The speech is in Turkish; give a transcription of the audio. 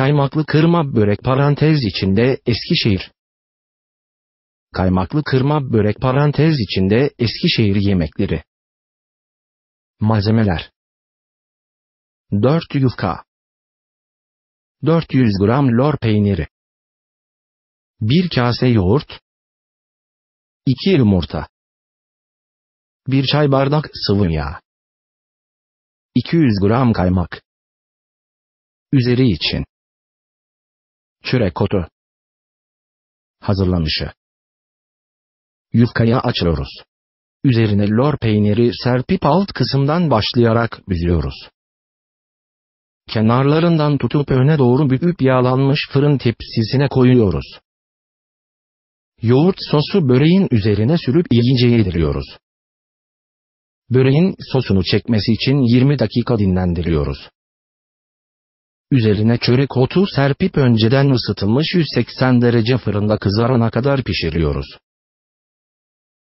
Kaymaklı kırma börek parantez içinde Eskişehir. Kaymaklı kırma börek parantez içinde Eskişehir yemekleri. Malzemeler. 4 yufka. 400 gram lor peyniri. 1 kase yoğurt. 2 yumurta 1 çay bardak sıvı yağ 200 gram kaymak Üzeri için Çörek otu Hazırlanışı Yufkayı açıyoruz. Üzerine lor peyniri serpip alt kısımdan başlayarak büzüyoruz. Kenarlarından tutup öne doğru büküp yağlanmış fırın tepsisine koyuyoruz. Yoğurt sosu böreğin üzerine sürüp iyice yediriyoruz. Böreğin sosunu çekmesi için 20 dakika dinlendiriyoruz. Üzerine çörek otu serpip önceden ısıtılmış 180 derece fırında kızarana kadar pişiriyoruz.